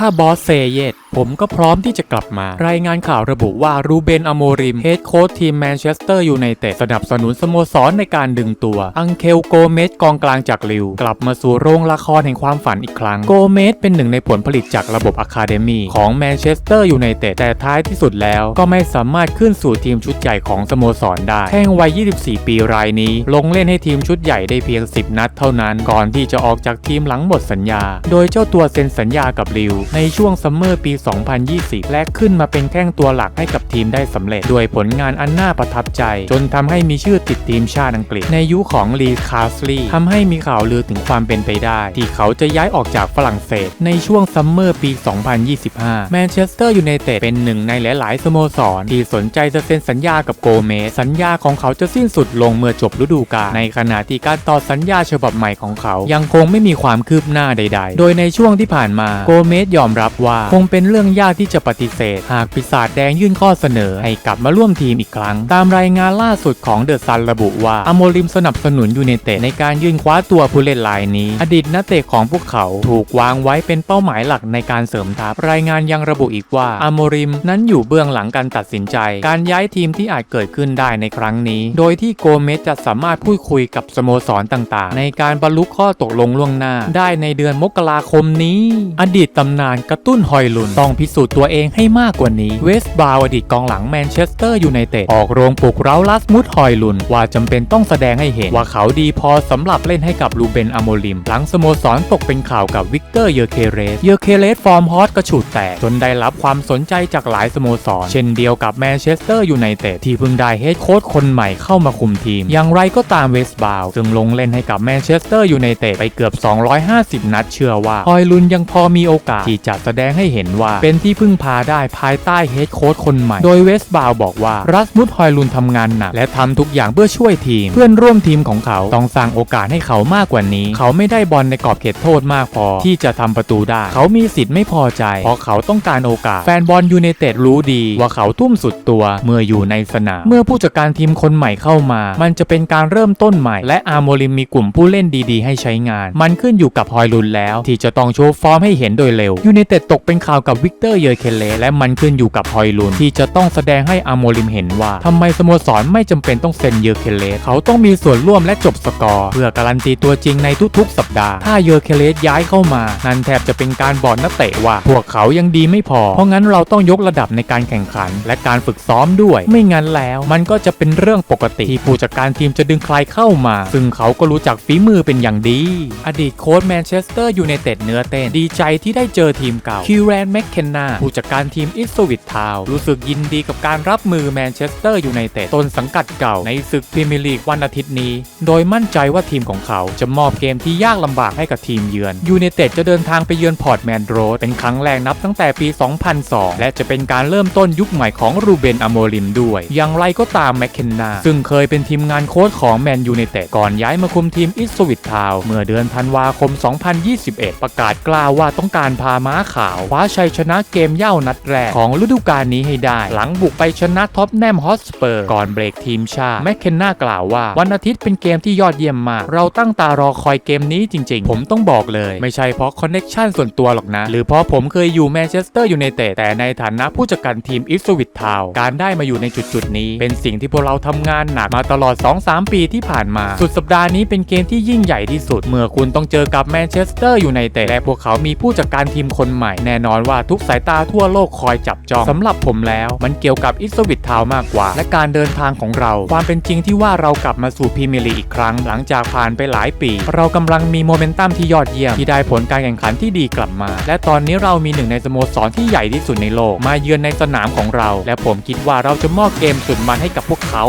ถ้าบอสเซเยตผมก็พร้อมที่จะกลับมา รายงานข่าวระบุว่ารูเบนอโมริมเฮดโค้ชทีมแมนเชสเตอร์ยูไนเต็ดสนับสนุนสโมสรในการดึงตัว อังเคลโกเมสกองกลางจากลิว กลับมาสู่โรงละครแห่งความฝันอีกครั้ง โกเมสเป็นหนึ่งในผลผลิตจากระบบอะคาเดมีของแมนเชสเตอร์ยูไนเต็ดแต่ท้ายที่สุดแล้วก็ไม่สามารถขึ้นสู่ทีมชุดใหญ่ของสโมสรได้แข้งวัย 24 ปีรายนี้ ลงเล่นให้ทีมชุดใหญ่ได้เพียง 10 นัดเท่านั้น ก่อนที่จะออกจากทีมหลังหมดสัญญา โดยเจ้าตัวเซ็นสัญญากับลิวในช่วงซัมเมอร์ปี 2020 และขึ้นมาเป็นแข้งตัวหลักให้กับทีมได้สำเร็จ ด้วยผลงานอันน่าประทับใจ จนทำให้มีชื่อติดทีมชาติอังกฤษ ในยุคของลีคาสลีย์ทำให้มีข่าวลือถึงความเป็นไปได้ ที่เขาจะย้ายออกจากฝรั่งเศส ในช่วงซัมเมอร์ปี 2025 แมนเชสเตอร์ยูไนเต็ดเป็นหนึ่งในหลาย ๆ สโมสร ที่สนใจจะเซ็นสัญญากับโกเมสสัญญาของเขาจะสิ้นสุดลงเมื่อจบฤดูกาลในขณะที่การต่อสัญญาฉบับใหม่ของเขา ยังคงไม่มีความคืบหน้าใด ๆ โดยในช่วงที่ผ่านมาโกเมสยอมรับว่า คงเป็นเรื่องยากที่จะปฏิเสธ หากปีศาจแดงยื่นข้อเสนอให้กลับมาร่วมทีมอีกครั้ง ตามรายงานล่าสุดของเดอะซันระบุว่าอโมริมสนับสนุนยูไนเต็ดในการยื่นคว้าตัวผู้เล่นรายนี้ อดีตนักเตะของพวกเขาถูกวางไว้เป็นเป้าหมายหลักในการเสริมทัพรายงานยังระบุอีกว่าอโมริมนั้นอยู่เบื้องหลังการตัดสินใจ การย้ายทีมที่อาจเกิดขึ้นได้ในครั้งนี้ โดยที่โกเมสจะสามารถพูดคุยกับสโมสรต่างๆ ในการบรรลุข้อตกลงล่วงหน้า ได้ในเดือนมกราคมนี้ อดีตตำนานกระตุ้นฮอยลุน ต้องพิสูจน์ตัวเองให้มากกว่านี้ เวสบราวอดีตกองหลังแมนเชสเตอร์ยูไนเต็ดออกโรงปลุกเร้าลัสมุดฮอยลุน ว่าจำเป็นต้องแสดงให้เห็น ว่าเขาดีพอสำหรับเล่นให้กับลูเบนอโมลิม หลังสโมสรตกเป็นข่าวกับวิกเตอร์เยอเคเรส เยอเคเรสฟอร์มฮอตกระฉูดแตกจนได้รับความสนใจจากหลายสโมสร เช่นเดียวกับแมนเชสเตอร์ยูไนเต็ดที่เพิ่งได้เฮดโค้ชคนใหม่เข้ามาคุมทีม อย่างไรก็ตามเวสบราวจึงลงเล่นให้กับแมนเชสเตอร์ยูไนเต็ดไปเกือบ 250 นัดเชื่อว่าฮอยลุนยังพอมีโอกาสที่จะแสดงให้เห็นว่า เป็นที่พึ่งพาได้ภายใต้เฮดโค้ชคนใหม่ โดยเวสบาวน์บอกว่ารัสมุดฮอยลุนทำงานหนักและทำทุกอย่างเพื่อช่วยทีม เพื่อนร่วมทีมของเขาต้องสร้างโอกาสให้เขามากกว่านี้ เขาไม่ได้บอลในกรอบเขตโทษมากพอ ที่จะทำประตูได้ เขามีสิทธิ์ไม่พอใจ เพราะเขาต้องการโอกาส แฟนบอลยูไนเต็ดรู้ดี ว่าเขาทุ่มสุดตัวเมื่ออยู่ในสนาม เมื่อผู้จัดการทีมคนใหม่เข้ามา มันจะเป็นการเริ่มต้นใหม่ และอาร์โมลิมมีกลุ่มผู้เล่นดีๆ ให้ใช้งาน มันขึ้นอยู่กับฮอยลุนแล้ว ที่จะต้องโชว์ฟอร์มให้เห็นโดยเร็วยูไนเต็ดตกเป็นข่าวกับวิกเตอร์เยอร์เคเลและมันขึ้นอยู่กับฮอยลุนที่จะต้องแสดงให้อาโมลิมเห็นว่าทำไมสโมสรไม่จำเป็นต้องเซ็นเยอร์เคเลเขาต้องมีส่วนร่วมและจบสกอร์เพื่อการันตีตัวจริงในทุกๆ สัปดาห์ ถ้าเยอร์เคเลสย้ายเข้ามา นั่นแทบจะเป็นการบอกนักเตะว่า พวกเขายังดีไม่พอ เพราะงั้นเราต้องยกระดับในการแข่งขัน และการฝึกซ้อมด้วย ไม่งั้นแล้ว มันก็จะเป็นเรื่องปกติที่ผู้จัดการทีมจะดึงใครเข้ามา ซึ่งเขาก็รู้จักฝีมือเป็นอย่างดี อดีตโค้ชแมนเชสเตอร์ยูไนเต็ดเนื้อเต้นดีใจที่ได้เจอทีมเก่าคิวแรนแมคเคนนาผู้จัดการทีมอิสวิตทาวรู้สึกยินดีกับการรับมือแมนเชสเตอร์อยูไนเตดต้นสังกัดเก่าในศึกพรีเมียร์ลีกวันอาทิตย์นี้ โดยมั่นใจว่าทีมของเขาจะมอบเกมที่ยากลำบากให้กับทีมเยือนยูไนเต็ดจะเดินทางไปเยือนพอร์ตแมนโรดเป็นครั้งแรกนับตั้งแต่ปี 2002 และจะเป็นการเริ่มต้นยุคใหม่ของรูเบนอโมริมด้วย อย่างไรก็ตามแมคเคนนาซึ่งเคยเป็นทีมงานโค้ชของแมนยูไนเต็ดก่อนย้ายมาคุมทีมอิสวิตทาวเมื่อเดือนธันวาคม 2021 ประกาศกล้าวว่าต้องการพาม้าขาวคว้าชัยชนะเกมเย่านัดแรก ของฤดูกาลนี้ให้ได้ หลังบุกไปชนะท็อปแนมฮอสเปอร์ ก่อนเบรกทีมชาติแมคเคนนากล่าวว่า วันอาทิตย์เป็นเกมที่ยอดเยี่ยมมาก เราตั้งตารอคอยเกมนี้จริงๆ ผมต้องบอกเลย ไม่ใช่เพราะคอนเน็ชันส่วนตัวหรอกนะ หรือเพราะผมเคยอยู่แมนเชสเตอร์อยูไนเตดแต่ในฐานะผู้จัดการทีมอิฟสวิตทาวการได้มาอยู่ในจุดๆนี้ เป็นสิ่งที่พวกเราทำงานหนักมาตลอด 2-3 ปีที่ผ่านมา สุดสัปดาห์นี้เป็นเกมที่ยิ่งใหญ่ที่สุด เมื่อคุณต้องเจอกับแมนเชสเตอร์อยูไนเตดและพวกเขามีผู้จัดการทีมคนใหม่แน่นอนว่าทุกสายตาทั่วโลกคอยจับจ้องสำหรับผมแล้ว มันเกี่ยวกับอิสวิตทาวมากกว่า และการเดินทางของเรา ความเป็นจริงที่ว่าเรากลับมาสู่พรีเมียร์ลีกอีกครั้ง หลังจากผ่านไปหลายปี เรากำลังมีโมเมนตัมที่ยอดเยี่ยมที่ได้ผลการแข่งขันที่ดีกลับมา และตอนนี้เรามีหนึ่งในสโมสรที่ใหญ่ที่สุดในโลก มาเยือนในสนามของเรา และผมคิดว่าเราจะมอบเกมสุดมันให้กับพวกเขา